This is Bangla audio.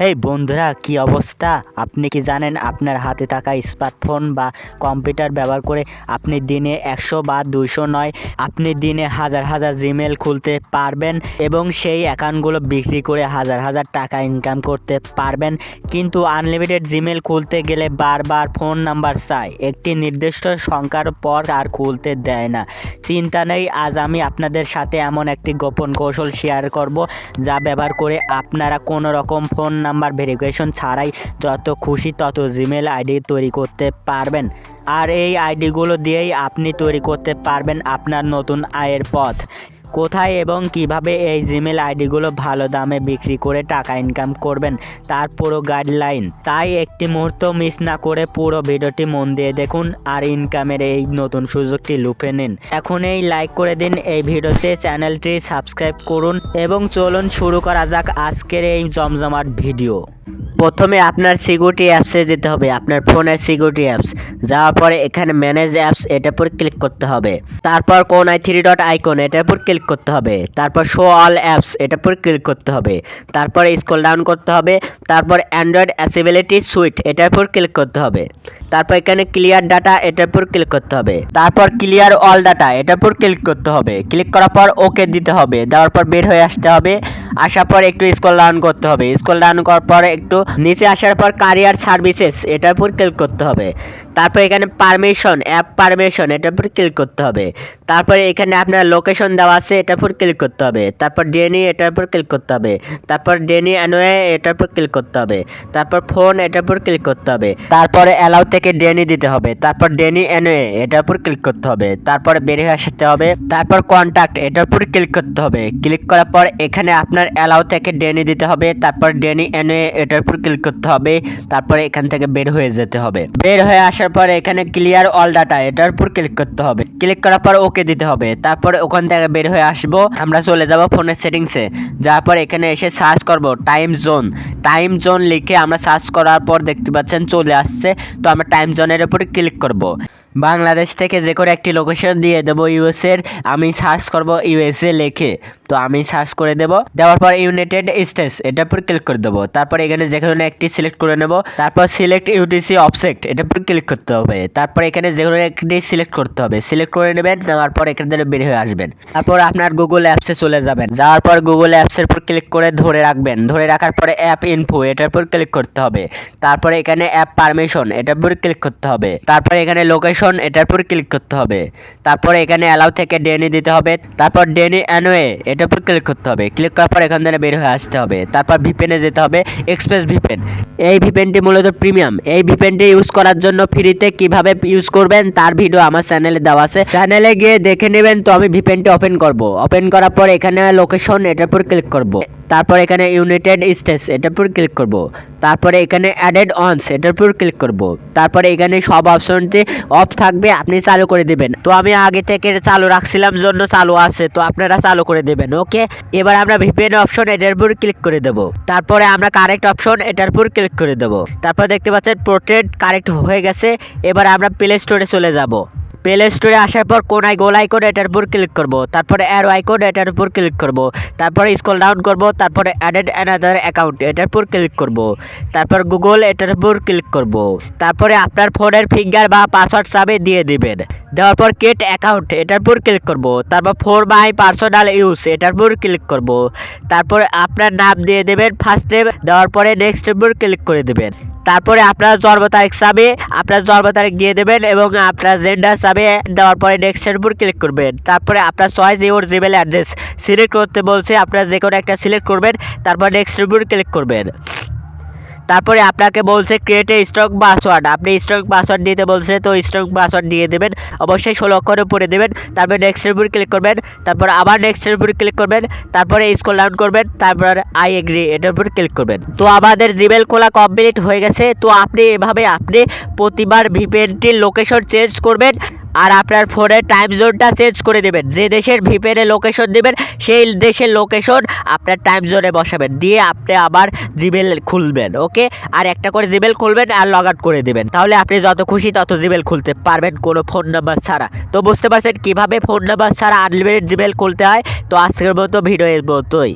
হেই বন্ধুরা, কি অবস্থা? আপনি কি জানেন আপনার হাতে থাকা স্মার্টফোন বা কম্পিউটার ব্যবহার করে আপনি দিনে একশো বা দুইশো নয়, আপনি দিনে হাজার হাজার জিমেল খুলতে পারবেন এবং সেই অ্যাকাউন্টগুলো বিক্রি করে হাজার হাজার টাকা ইনকাম করতে পারবেন। কিন্তু আনলিমিটেড জিমেল খুলতে গেলে বারবার ফোন নাম্বার চাই। একটি নির্দিষ্ট সংখ্যার পর আর খুলতে দেয় না। চিন্তা নেই, আজ আমি আপনাদের সাথে এমন একটি গোপন কৌশল শেয়ার করব যা ব্যবহার করে আপনারা কোনো রকম ফোন নাম্বার ভেরিফিকেশন ছাড়াই যত খুশি তত জিমেল আইডি তৈরি করতে পারবেন। আর এই আইডিগুলো দিয়েই আপনি তৈরি করতে পারবেন আপনার নতুন আয়ের পথ। কোথায় এবং কীভাবে এই জিমেল আইডিগুলো ভালো দামে বিক্রি করে টাকা ইনকাম করবেন তার পুরো গাইডলাইন। তাই একটি মুহূর্ত মিস না করে পুরো ভিডিওটি মন দিয়ে দেখুন আর ইনকামের এই নতুন সুযোগটি লুফে নিন। এখন এই লাইক করে দিন এই ভিডিওতে, চ্যানেলটি সাবস্ক্রাইব করুন এবং চলুন শুরু করা যাক আজকের এই জমজমাট ভিডিও। প্রথমে আপনার সিকিউরিটি অ্যাপসে যেতে হবে, আপনার ফোনের সিকিউরিটি অ্যাপস যাওয়ার পরে এখানে ম্যানেজ অ্যাপস এটার উপর ক্লিক করতে হবে। তারপর কোন আই থ্রি ডট আইকন এটার উপর ক্লিক করতে হবে। তারপর শো অল অ্যাপস এটার উপর ক্লিক করতে হবে। তারপরে স্ক্রল ডাউন করতে হবে। তারপর অ্যান্ড্রয়েড অ্যাসিবিলিটি সুইট এটার উপর ক্লিক করতে হবে। তারপর এখানে ক্লিয়ার ডাটা এটার উপর ক্লিক করতে হবে। তারপর ক্লিয়ার অল ডাটা এটার উপর ক্লিক করতে হবে। ক্লিক করার পর ওকে দিতে হবে। দেওয়ার পর বের হয়ে আসতে হবে। আসার পর একটু স্ক্রল ডাউন করতে হবে। স্ক্রল ডাউন করার পর একটু নিচে আসার পর কারিয়ার সার্ভিসেস এটার উপর ক্লিক করতে হবে। তারপর এখানে পারমিশন অ্যাপ পারমিশন এটার উপর ক্লিক করতে হবে। তারপরে এখানে আপনার লোকেশন দেওয়া আছে, এটার উপর ক্লিক করতে হবে। তারপর ডেনি এটার উপর ক্লিক করতে হবে। তারপর ডেনি অ্যানোয়ে এটার উপর ক্লিক করতে হবে। তারপর ফোন এটার উপর ক্লিক করতে হবে। তারপরে অ্যালাউ থেকে ডেনি দিতে হবে। তারপর ডেনি অ্যানোয়ে এটার উপর ক্লিক করতে হবে। তারপর বেরিয়ে আসতে হবে। তারপর কন্ট্যাক্ট এটার উপর ক্লিক করতে হবে। ক্লিক করার পর এখানে আপনার অ্যালাউ থেকে ডেনি দিতে হবে, তারপর ডেনি এনে এটার উপর ক্লিক করতে হবে, তারপরে এখান থেকে বের হয়ে যেতে হবে। বের হয়ে আসার পর এখানে ক্লিয়ার অল ডাটা এটার উপর ক্লিক করতে হবে। ক্লিক করার পর ওকে দিতে হবে, তারপরে ওখান থেকে বের হয়ে আসব, আমরা চলে যাব ফোনের সেটিংসে যাওয়ার পর এখানে এসে সার্চ করব টাইম জোন টাইম জোন লিখে আমরা সার্চ করার পর দেখতে পাচ্ছেন চলে আসছে, তো আমরা টাইম জোনের উপরে ক্লিক করব। বাংলাদেশ থেকে যে করে একটি লোকেশন দিয়ে দেবো ইউএসের আমি সার্চ করব ইউএসএ লিখে। তো আমি সার্চ করে দেব। দেওয়ার পর ইউনাইটেড স্টেটস এটার উপর ক্লিক করে দেবো। তারপর এখানে যে কোনো একটি সিলেক্ট করে নেব। তারপর সিলেক্ট ইউটিসি অবজেক্ট এটার উপর ক্লিক করতে হবে। তারপর এখানে যে কোনো একটি সিলেক্ট করতে হবে। সিলেক্ট করে নেবেন, নেওয়ার পর এখান থেকে বের হয়ে আসবেন। তারপর আপনার গুগল অ্যাপসে চলে যাবেন। যাওয়ার পর গুগল অ্যাপসের উপর ক্লিক করে ধরে রাখবেন। ধরে রাখার পরে অ্যাপ ইনফো এটার উপর ক্লিক করতে হবে। তারপরে এখানে অ্যাপ পারমিশন এটার উপর ক্লিক করতে হবে। তারপরে এখানে লোকেশন এটার উপর ক্লিক করতে হবে। তারপর এখানে অ্যালাউ থেকে ডেনি দিতে হবে। তারপর ডেনি অ্যানোয়ে এটার উপর ক্লিক করতে হবে। ক্লিক করার পর এখান থেকে বের হয়ে আসতে হবে। তারপর ভিপেনে যেতে হবে এক্সপ্রেস ভিপেন এই ভিপেনটি মূলত প্রিমিয়াম এই ভিপেনটি ইউজ করার জন্য ফ্রিতে কীভাবে ইউজ করবেন তার ভিডিও আমার চ্যানেলে দেওয়া আছে। চ্যানেলে গিয়ে দেখে নেবেন, তো আমি ভিপেনটি ওপেন করব। ওপেন করার পর এখানে লোকেশন এটার উপর ক্লিক করব। তারপর এখানে ইউনাইটেড স্টেটস এটার উপর ক্লিক করব। তারপরে এখানে অ্যাডেড অনস এটার উপর ক্লিক করব। তারপরে এখানে সব অপশনটি অফ থাকবে, আপনি চালু করে দিবেন। তো আমি আগে থেকে চালু রাখছিলাম, জন্য চালু আছে। তো আপনারা চালু করে দেবেন, ওকে? এবার আমরা ভিপিএন অপশন এটার উপর ক্লিক করে দেব। তারপরে আমরা কারেক্ট অপশন এটার উপর ক্লিক করে দেব। তারপর দেখতে পাচ্ছেন পোর্ট্রেট কারেক্ট হয়ে গেছে। এবার আমরা প্লে স্টোরে চলে যাব। প্লে স্টোরে আসার পর কোনায় গোল আইকন এটার উপর ক্লিক করব, তারপরে অ্যারো আইকন এটার উপর ক্লিক করব, তারপরে স্ক্রল ডাউন করব, তারপরে অ্যাডেড অ্যানাদার অ্যাকাউন্ট এটার উপর ক্লিক করব, তারপর গুগল এটার উপর ক্লিক করব, তারপরে আপনার ফোনের ফিঙ্গার বা পাসওয়ার্ড চাবে দিয়ে দিবেন, দেওয়ার পর কেট অ্যাকাউন্ট এটার উপর ক্লিক করব, তারপর ফোর মাই পার্সোনাল ইউজ এটার উপর ক্লিক করব, তারপরে আপনার নাম দিয়ে দেবেন ফার্স্ট নেম দেওয়ার পরে নেক্সট উপর ক্লিক করে দেবেন। তারপরে আপনার জন্ম তারিখ চাবে, আপনার জন্ম তারিখ দিয়ে দেবেন এবং আপনার জেন্ডার চাবে দেওয়ার পরে নেক্সটের উপর ক্লিক করবেন। তারপরে আপনার choice your Gmail address select করতে বলছে, আপনার যে কোনো একটা সিলেক্ট করবেন, তারপর নেক্সটের উপর ক্লিক করবেন। তারপরে আপনাকে বলছে ক্রিয়েট এ স্ট্রং পাসওয়ার্ড আপনি স্ট্রং পাসওয়ার্ড দিতে বলছে, তো স্ট্রং পাসওয়ার্ড দিয়ে দেবেন। অবশ্যই ষোলো অক্ষর উপরে দেবেন। তারপরে নেক্সটের উপর ক্লিক করবেন। তারপর আবার নেক্সটের উপর ক্লিক করবেন। তারপরে স্কোল ডাউন করবেন। তারপর আই এগ্রি এটার উপর ক্লিক করবেন। তো আমাদের জিমেল খোলা কমপ্লিট হয়ে গেছে। তো আপনি এভাবে আপনি প্রতিবার ভিপিএনটির লোকেশন চেঞ্জ করবেন। আর আপনার ফোনের টাইম জোনটা চেঞ্জ করে দেবেন। যে দেশের ভিপিএনের লোকেশন দেবেন, সেই দেশের লোকেশন আপনার টাইম জোনে বসাবেন। দিয়ে আপনি আবার জিমেল খুলবেন ওকে আর একটা করে জিমেল খুলবেন আর লগ আউট করে দেবেন। তাহলে আপনি যত খুশি তত জিমেল খুলতে পারবেন, কোনো ফোন নাম্বার ছাড়া। তো বুঝতে পারছেন কীভাবে ফোন নাম্বার ছাড়া আনলিমিটেড জিমেল খুলতে হয়? তো আজকের মতো ভিডিও এর মতোই